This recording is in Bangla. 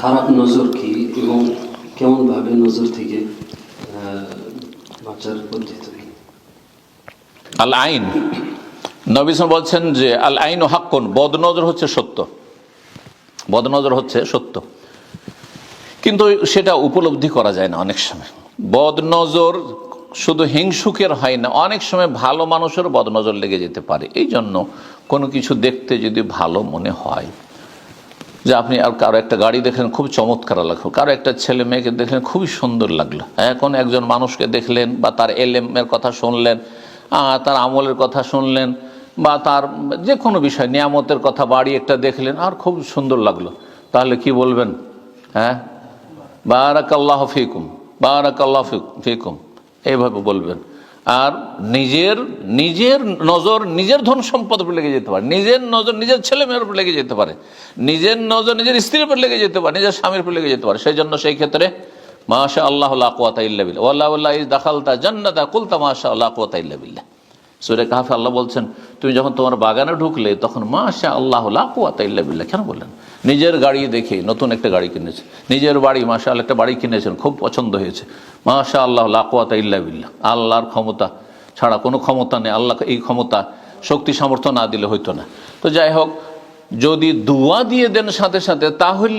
খারাপ নজর কি এবং কেমনভাবে নজর থেকে বাঁচার পদ্ধতি? আল আইন নবিস বলছেন যে আল আইন হাক্কুন, বদনজর হচ্ছে সত্য। বদনজর হচ্ছে সত্য। কিন্তু সেটা উপলব্ধি করা যায় না অনেক সময়। বদনজর শুধু হিংসুকের হয় না, অনেক সময় ভালো মানুষের বদনজর লেগে যেতে পারে। এই জন্য কোনো কিছু দেখতে যদি ভালো মনে হয় যে আপনি আর কারও একটা গাড়ি দেখলেন, খুব চমৎকার লাগল। কারও একটা ছেলে মেয়েকে দেখলেন, খুবই সুন্দর লাগল। এখন একজন মানুষকে দেখলেন বা তার এলেমের কথা শুনলেন তার আমলের কথা শুনলেন বা তার যে কোনো বিষয়, নিয়ামতের কথা বাড়ি একটা দেখলেন, আর খুব সুন্দর লাগল। তাহলে কি বলবেন? হ্যাঁ? বারাক আল্লাহ ফিকুম বারাক আল্লাহ ফিকুম। এইভাবে বলবেন। আর নিজের নিজের নজর, নিজের ধন সম্পদ উপর লেগে যেতে পারে। নিজের নজর, নিজের ছেলে মেয়ের উপর লেগে যেতে পারে। নিজের নজর, নিজের স্ত্রীর উপর লেগে যেতে পারে, নিজের স্বামীর উপর লেগে যেতে পারে। সেই জন্য সেই ক্ষেত্রে মাশা আল্লাহ আকুয়াতা ইল্লাবিল ওল্লাহ দাখালতা জান্নাতা কুলতা মাশা আল্লাহ আকুয়াতা ইল্লাবিল্লাহ সুরে কাহাফে আল্লাহ বলছেন, তুমি যখন তোমার বাগানে ঢুকলে, তখন মা মাশা আল্লাহ ইল্লাবিল্লাহ কেন বললেন? নিজের গাড়ি দেখে নতুন একটা গাড়ি কিনেছে। নিজের বাড়ি মাশা আল্লাহ একটা বাড়ি কিনেছেন, খুব পছন্দ হয়েছে। মা মাশা আল্লাহ লাকুয়াতা ইল্লাবিল্লাহ আল্লাহর ক্ষমতা ছাড়া কোনো ক্ষমতা নেই। আল্লাহ এই ক্ষমতা, শক্তি, সামর্থ্য না দিলে হইতো না। তো যাই হোক, যদি দুয়া দিয়ে দেন সাথে সাথে, তাহলে